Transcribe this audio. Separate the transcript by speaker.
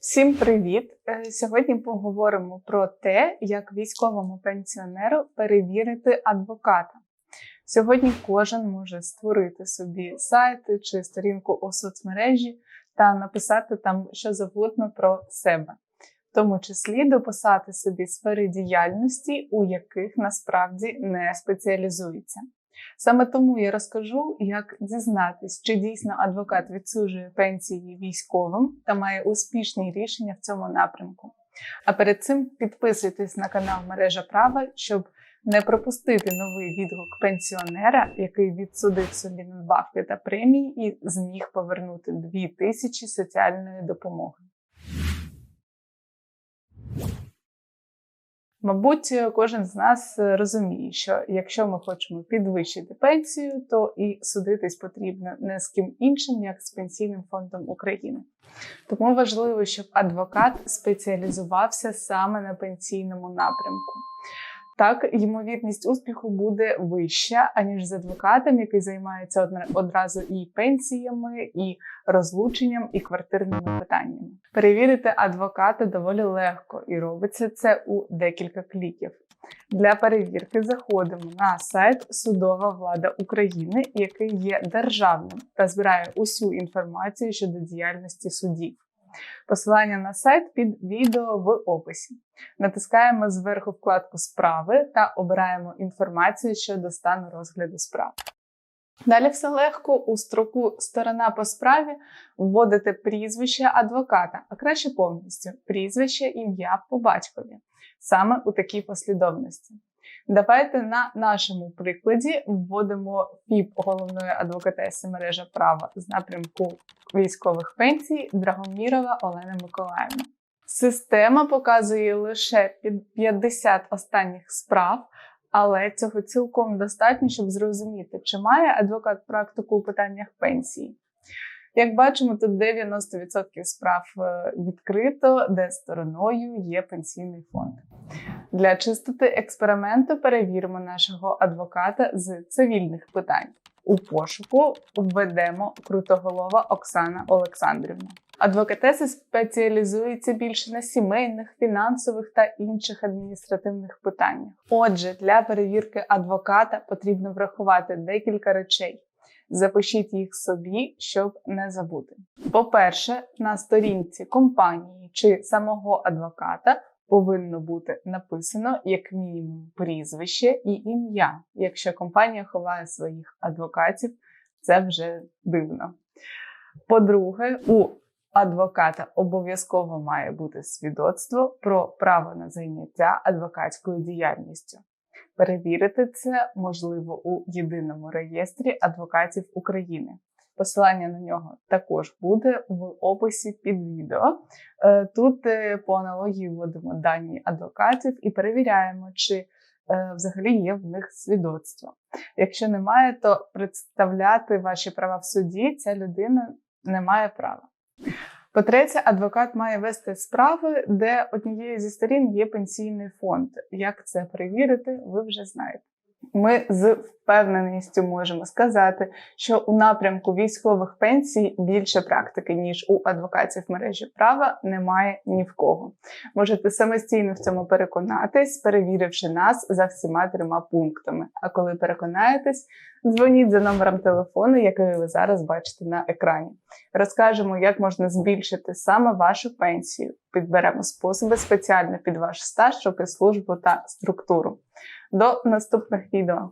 Speaker 1: Всім привіт! Е, Сьогодні поговоримо про те, як військовому пенсіонеру перевірити адвоката. Сьогодні кожен може створити собі сайт чи сторінку у соцмережі та написати там що завгодно про себе, в тому числі дописати собі сфери діяльності, у яких насправді не спеціалізується. Саме тому я розкажу, як дізнатись, чи дійсно адвокат відсуджує пенсії військовим та має успішні рішення в цьому напрямку. А перед цим підписуйтесь на канал Мережа Права, щоб не пропустити новий відгук пенсіонера, який відсудив собі надбавки та премії і зміг повернути 2000 соціальної допомоги. Мабуть, кожен з нас розуміє, що якщо ми хочемо підвищити пенсію, то і судитись потрібно не з ким іншим, як з Пенсійним фондом України. Тому важливо, щоб адвокат спеціалізувався саме на пенсійному напрямку. Так, ймовірність успіху буде вища, аніж з адвокатом, який займається одразу і пенсіями, і розлученням, і квартирними питаннями. Перевірити адвоката доволі легко і робиться це у декілька кліків. Для перевірки заходимо на сайт Судова влада України, який є державним та збирає усю інформацію щодо діяльності судів. Посилання на сайт під відео в описі. Натискаємо зверху вкладку Справи та обираємо інформацію щодо стану розгляду справ. Далі все легко у строку Сторона по справі вводите прізвище адвоката, а краще повністю прізвище, ім'я по батькові, саме у такій послідовності. Давайте на нашому прикладі вводимо ФІП головної адвокатеси мережа права з напрямку військових пенсій Драгомірова Олена Миколаївна. Система показує лише 50 останніх справ, але цього цілком достатньо, щоб зрозуміти, чи має адвокат практику у питаннях пенсії. Як бачимо, тут 90% справ е, відкрито, де стороною є пенсійний фонд. Для чистоти експерименту перевіримо нашого адвоката з цивільних питань. У пошуку введемо крутоголова Оксана Олександрівна. Адвокатеса спеціалізується більше на сімейних, фінансових та інших адміністративних питаннях. Отже, для перевірки адвоката потрібно врахувати декілька речей. Запишіть їх собі, щоб не забути. По-перше, на сторінці компанії чи самого адвоката повинно бути написано як мінімум прізвище і ім'я. Якщо компанія ховає своїх адвокатів, це вже дивно. По-друге, у адвоката обов'язково має бути свідоцтво про право на зайняття адвокатською діяльністю. Перевірити це можливо у єдиному реєстрі адвокатів України. Посилання на нього також буде в описі під відео. Е, тут е, по аналогії вводимо дані адвокатів і перевіряємо, чи е, взагалі є в них свідоцтво. Якщо немає, то представляти ваші права в суді ця людина не має права. По-третє, адвокат має вести справи, де однією зі сторін є пенсійний фонд. Як це перевірити, ви вже знаєте. Ми з впевненістю можемо сказати, що у напрямку військових пенсій більше практики, ніж у адвокатів мережі права, немає ні в кого. Можете самостійно в цьому переконатись, перевіривши нас за всіма трьома пунктами. А коли переконаєтесь, дзвоніть за номером телефону, який ви зараз бачите на екрані. Розкажемо, як можна збільшити саме вашу пенсію. Підберемо способи спеціально під ваш стаж, роки службу та структуру. До наступних відео.